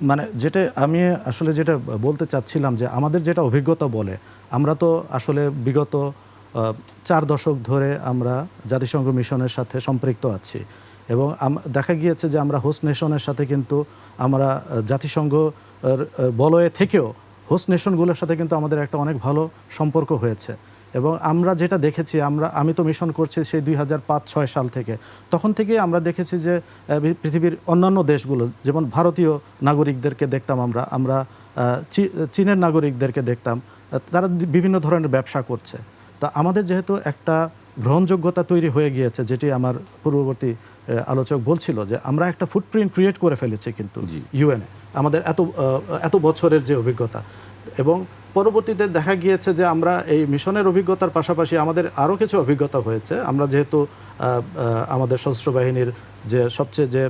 মানে যেটা আমি আসলে যেটা বলতে চাচ্ছিলাম যে আমাদের যেটা অভিজ্ঞতা বলে, আমরা তো আসলে বিগত চার দশক ধরে আমরা জাতিসংঘ মিশনের সাথে সম্পৃক্ত আছি এবং দেখা গিয়েছে যে আমরা হোস্ট নেশনের সাথে কিন্তু আমরা জাতিসংঘ বলয়ে থেকেও হোস্ট নেশনগুলোর সাথে কিন্তু আমাদের একটা অনেক ভালো সম্পর্ক হয়েছে। এবং আমরা যেটা দেখেছি আমরা আমি তো মিশন করছি সেই দুই হাজার পাঁচ ছয় সাল থেকে। তখন থেকেই আমরা দেখেছি যে পৃথিবীর অন্যান্য দেশগুলো যেমন ভারতীয় নাগরিকদেরকে দেখতাম আমরা আমরা চীনের নাগরিকদেরকে দেখতাম তারা বিভিন্ন ধরনের ব্যবসা করছে। তা আমাদের যেহেতু একটা গ্রহণযোগ্যতা তৈরি হয়ে গিয়েছে যেটি আমার পূর্ববর্তী আলোচক বলছিল যে আমরা একটা ফুটপ্রিন্ট ক্রিয়েট করে ফেলেছি কিন্তু ইউএনএ আমাদের এত এত বছরের যে অভিজ্ঞতা। এবং পরবর্তীতে দেখা গিয়েছে যে আমরা এই মিশনের অভিজ্ঞতার পাশাপাশি আমাদের আরও কিছু অভিজ্ঞতা হয়েছে। আমরা যেহেতু আমাদের সশস্ত্র বাহিনীর যে সবচেয়ে যে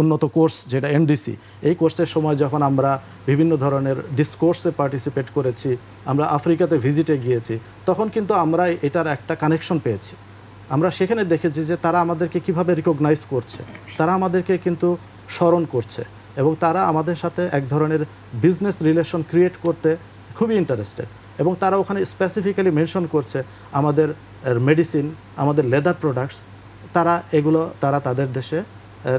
উন্নত কোর্স যেটা এমডিসি এই কোর্সের সময় যখন আমরা বিভিন্ন ধরনের ডিসকোর্সে পার্টিসিপেট করেছি, আমরা আফ্রিকাতে ভিজিটে গিয়েছি, তখন কিন্তু আমরা এটার একটা কানেকশন পেয়েছি। আমরা সেখানে দেখেছি যে তারা আমাদেরকে কীভাবে রিকগনাইজ করছে, তারা আমাদেরকে কিন্তু স্মরণ করছে। এবং তারা আমাদের সাথে এক ধরনের বিজনেস রিলেশন ক্রিয়েট করতে খুবই ইন্টারেস্টেড এবং তারা ওখানে স্পেসিফিক্যালি মেনশন করছে আমাদের মেডিসিন আমাদের লেদার প্রোডাক্টস তারা এগুলো তারা তাদের দেশে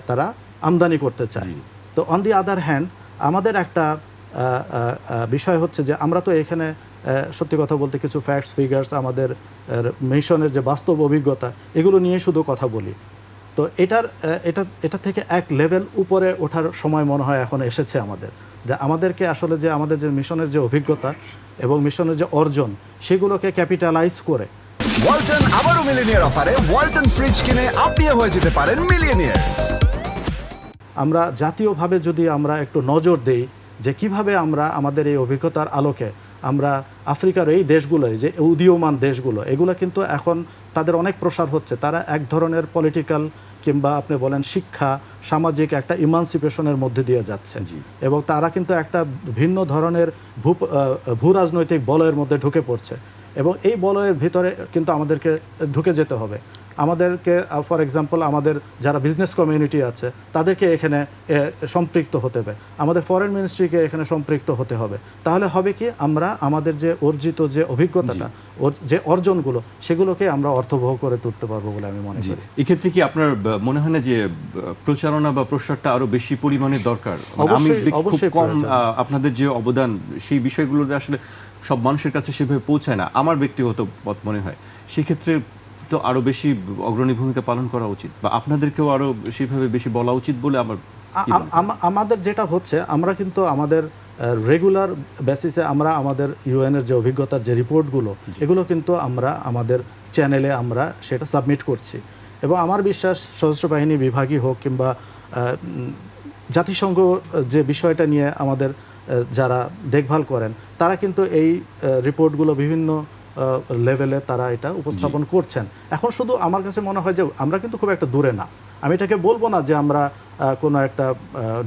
তারা আমদানি করতে চায়। তো অন দি আদার হ্যান্ড আমাদের একটা বিষয় হচ্ছে যে আমরা তো এখানে সত্যি কথা বলতে কিছু ফ্যাক্টস ফিগার্স আমাদের মিশনের যে বাস্তব অভিজ্ঞতা এগুলো নিয়ে শুধু কথা বলি। তো এটার এটা এটা থেকে এক লেভেল উপরে ওঠার সময় মনে হয় এখন এসেছে আমাদের। যে আমাদেরকে আসলে যে আমাদের যে মিশনের যে অভিজ্ঞতা এবং মিশনের যে অর্জন সেগুলোকে ক্যাপিটালাইজ করে। ওয়ালটন আবারও মিলিনিয়ার অফারে ওয়ালটন ফ্রিজ কিনে আপনিও হয়ে যেতে পারেন মিলিয়নিয়ার। আমরা জাতীয়ভাবে যদি আমরা একটু নজর দেই যে কীভাবে আমরা আমাদের এই অভিজ্ঞতার আলোকে আমরা আফ্রিকার এই দেশগুলোয় যে উদীয়মান দেশগুলো এগুলো কিন্তু এখন তাদের অনেক প্রসার হচ্ছে। তারা এক ধরনের পলিটিক্যাল কিংবা আপনি বলেন শিক্ষা সামাজিক একটা ইমানসিপেশনের মধ্যে দিয়ে যাচ্ছে। এবং তারা কিন্তু একটা ভিন্ন ধরনের ভূ ভূ রাজনৈতিক বলয়ের মধ্যে ঢুকে পড়ছে। এবং এই বলয়ের ভিতরে কিন্তু আমাদেরকে ঢুকে যেতে হবে। আমাদেরকে ফর এক্সাম্পল আমাদের যারা বিজনেস কমিউনিটি আছে তাদেরকে এখানে সম্পৃক্ত হতে হবে। আমাদের ফরেন মিনিস্ট্রিকে এখানে সম্পৃক্ত হতে হবে। তাহলে হবে কি আমরা আমাদের যে অর্জিত যে অভিজ্ঞতাটা যে অর্জনগুলো সেগুলোকে আমরা অর্থবহ করে তুলতে পারব বলে আমি মনে করি। এক্ষেত্রে কি আপনার মনে হয় না যে প্রচারণা বা প্রসারটা আরও বেশি পরিমাণে দরকার? মানে আমি অবশ্যই- খুব কম আপনাদের যে অবদান সেই বিষয়গুলোতে আসলে সব মানুষের কাছে সেভাবে পৌঁছায় না। আমার ব্যক্তিগত মত মনে হয়। সেক্ষেত্রে তো আরও বেশি অগ্রণী ভূমিকা পালন করা উচিত? বা আপনাদেরকেও আরও সেভাবে বেশি বলা উচিত বলে আমার আমাদের যেটা হচ্ছে আমরা কিন্তু আমাদের রেগুলার বেসিসে আমরা আমাদের ইউএনের যে অভিজ্ঞতার যে রিপোর্টগুলো এগুলো কিন্তু আমরা আমাদের চ্যানেলে আমরা সেটা সাবমিট করছি। এবং আমার বিশ্বাস সশস্ত্র বাহিনী বিভাগই হোক কিংবা জাতিসংঘ যে বিষয়টা নিয়ে আমাদের যারা দেখভাল করেন তারা কিন্তু এই রিপোর্টগুলো বিভিন্ন লেভেলে তারা এটা উপস্থাপন করছেন। এখন শুধু আমার কাছে মনে হয় যে আমরা কিন্তু খুব একটা দূরে না। আমি এটাকে বলব না যে আমরা কোনো একটা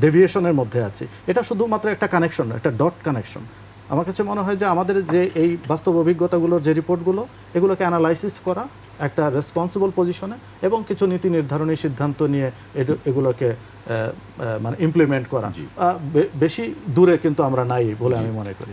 ডেভিয়েশনের মধ্যে আছি। এটা শুধুমাত্র একটা কানেকশন একটা ডট কানেকশন আমার কাছে মনে হয় যে আমাদের যে এই বাস্তব অভিজ্ঞতাগুলোর যে রিপোর্টগুলো এগুলোকে অ্যানালাইসিস করা একটা রেসপন্সিবল পজিশনে এবং কিছু নীতি নির্ধারণী সিদ্ধান্ত নিয়ে এগুলোকে মানে ইমপ্লিমেন্ট করা। বেশি দূরে কিন্তু আমরা নাই বলে আমি মনে করি।